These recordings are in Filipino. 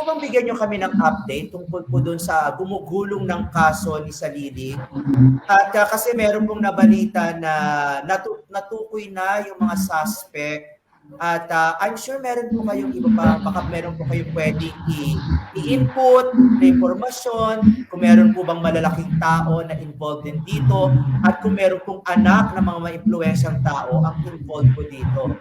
po bang bigyan nyo kami ng update tungkol po doon sa gumugulong ng kaso ni Salili? At uh, kasi meron pong nabalita na natu- natukoy na yung mga suspect at uh, I'm sure meron po kayong iba pa, baka meron po kayong pwedeng i- i-input na informasyon, kung meron po bang malalaking tao na involved din dito, at kung meron pong anak ng mga ma-influensyang tao ang involved po dito.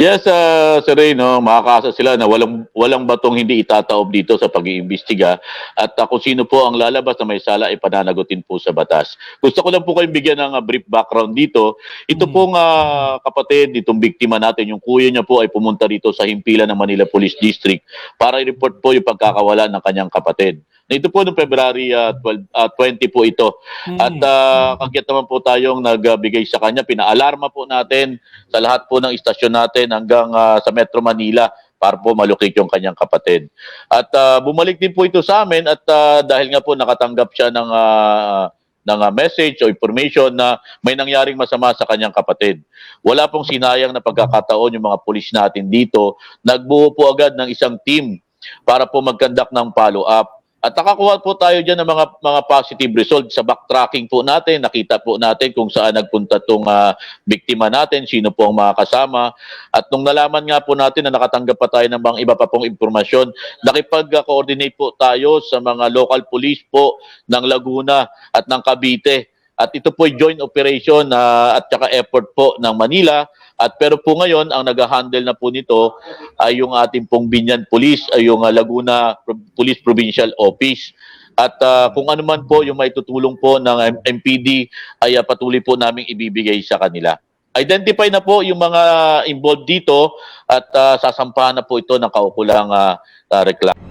Yes, uh, Sir Ray, no, makakasa sila na walang walang batong hindi itataob dito sa pag-iimbestiga at uh, kung sino po ang lalabas na may sala ay pananagutin po sa batas. Gusto ko lang po kayong bigyan ng uh, brief background dito. Ito Hmm. pong uh, kapatid, itong biktima natin, yung kuya niya po ay pumunta dito sa himpilan ng Manila Police District para i-report po yung pagkakawala ng kanyang kapatid. Ito po noong February uh, 12, uh, 20 po ito. At uh, kagyat naman po tayong nagbigay sa kanya, pinaalarma po natin sa lahat po ng istasyon natin hanggang ah, sa Metro Manila para po malukit yung kanyang kapatid. At ah, bumalik din po ito sa amin at ah, dahil nga po nakatanggap siya ng ah, ng ah, message o information na may nangyaring masama sa kanyang kapatid. Wala pong sinayang na pagkakataon yung mga pulis natin dito. Nagbuo po agad ng isang team para po mag-conduct ng follow-up. At nakakuha po tayo dyan ng mga mga positive result sa backtracking po natin. Nakita po natin kung saan nagpunta tong ah, biktima natin, sino po ang mga kasama. At nung nalaman nga po natin na nakatanggap pa tayo ng mga iba pa pong impormasyon, nakipag-coordinate po tayo sa mga local police po ng Laguna at ng Cavite. At ito po joint operation ah, at saka effort po ng Manila. At pero po ngayon, ang nag-handle na po nito ay yung ating pong Binyan Police, ay yung ah, Laguna Police Provincial Office. At ah, kung ano man po yung may tutulong po ng MPD ay ah, patuloy po naming ibibigay sa kanila. Identify na po yung mga involved dito at ah, sasampahan na po ito ng kaukulang ah, reklamo.